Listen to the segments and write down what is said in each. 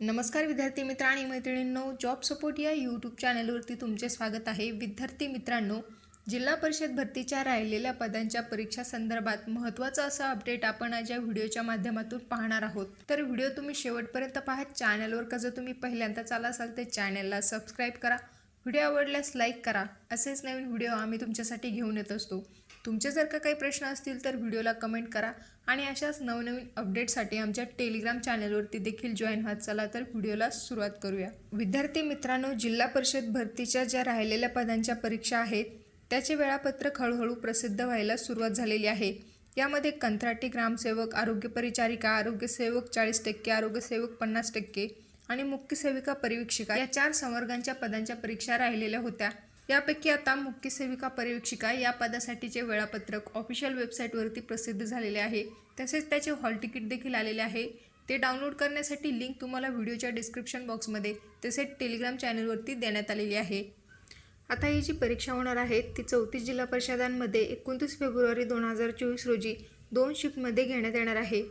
नमस्कार विद्यार्थी मित्र आणि मैत्रिणींनो जॉब सपोर्ट या यूट्यूब चॅनलवरती तुमचे स्वागत आहे. विद्यार्थी मित्रांनो जिल्हा परिषद भरतीच्या राहिलेल्या पदांच्या परीक्षा संदर्भात महत्त्वाचं असं अपडेट आपण आज या व्हिडिओच्या माध्यमातून पाहणार आहोत. तर व्हिडिओ तुम्ही शेवटपर्यंत पहा चॅनलवर का जर तुम्ही पहिल्यांदाच आला असाल तर चॅनलला सबस्क्राईब करा. व्हिडिओ आवडल्यास लाईक करा. असेच नवीन व्हिडिओ आम्ही तुमच्यासाठी घेऊन येत असतो. तुमचे जर का काही प्रश्न असतील तर व्हिडिओला कमेंट करा आणि अशाच नवनवीन अपडेटसाठी आमच्या टेलिग्राम चॅनलवरती देखील जॉईन व्हा चला तर व्हिडिओला सुरुवात करूया. विद्यार्थी मित्रांनो जिल्हा परिषद भरतीच्या ज्या राहिलेल्या पदांच्या परीक्षा आहेत त्याचे वेळापत्रक हळूहळू प्रसिद्ध व्हायला सुरुवात झालेली आहे. यामध्ये कंत्राटी ग्रामसेवक आरोग्य परिचारिका आरोग्यसेवक चाळीस टक्के आरोग्यसेवक पन्नास टक्के आणि मुख्य सेविका परिवीक्षिका या चार संवर्गांच्या पदांच्या परीक्षा राहिलेल्या होत्या. यापैकी आता मुख्य सेविका पर्यवेक्षिका या पदासाठीचे वेळापत्रक ऑफिशियल वेबसाईटवरती प्रसिद्ध झालेले आहे तसेच त्याचे हॉल तिकीट देखील आलेले आहे. ते डाउनलोड करण्यासाठी लिंक तुम्हाला व्हिडिओच्या डिस्क्रिप्शन बॉक्समध्ये तसेच टेलिग्राम चॅनलवरती देण्यात आलेली आहे. आता ही जी परीक्षा होणार आहे ती चौतीस जिल्हा परिषदांमध्ये एकोणतीस फेब्रुवारी दोन हजार चोवीस रोजी दोन शिफ्टमध्ये घेण्यात येणार आहे.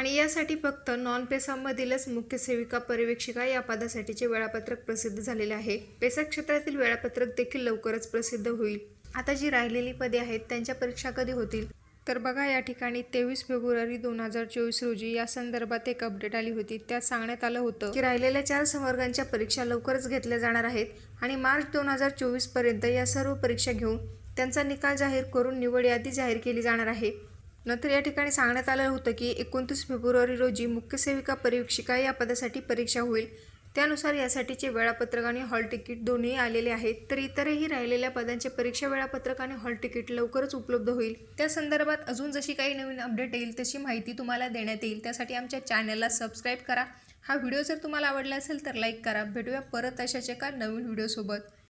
आणि यासाठी फक्त नॉन पेसामधीलच मुख्य सेविका पर्यवेक्षिका या पदासाठीचे वेळापत्रक प्रसिद्ध झालेले आहे. पेसा क्षेत्रातील वेळापत्रक देखील लवकरच प्रसिद्ध होईल. आता जी राहिलेली पदे आहेत त्यांच्या परीक्षा कधी होतील? तर बघा या ठिकाणी तेवीस फेब्रुवारी दोन हजार चोवीस रोजी या संदर्भात एक अपडेट आली होती. त्यात सांगण्यात आलं होतं की राहिलेल्या चार संवर्गांच्या परीक्षा लवकरच घेतल्या जाणार आहेत आणि मार्च दोन हजार चोवीसपर्यंत या सर्व परीक्षा घेऊन त्यांचा निकाल जाहीर करून निवड यादी जाहीर केली जाणार आहे. नंतर या ठिकाणी सांगण्यात आलं होतं की एकोणतीस फेब्रुवारी रोजी मुख्य सेविका परीक्षिका या पदासाठी परीक्षा होईल. त्यानुसार यासाठीचे वेळापत्रक आणि हॉल तिकीट दोन्ही आलेले आहेत तर इतरही राहिलेल्या पदांचे परीक्षा वेळापत्रक आणि हॉल तिकीट लवकरच उपलब्ध होईल. त्या संदर्भात अजून जशी काही नवीन अपडेट येईल तशी माहिती तुम्हाला देण्यात येईल. त्यासाठी आमच्या चॅनलला सबस्क्राईब करा. हा व्हिडिओ जर तुम्हाला आवडला असेल तर लाईक करा. भेटूया परत अशाच एका नवीन व्हिडिओसोबत.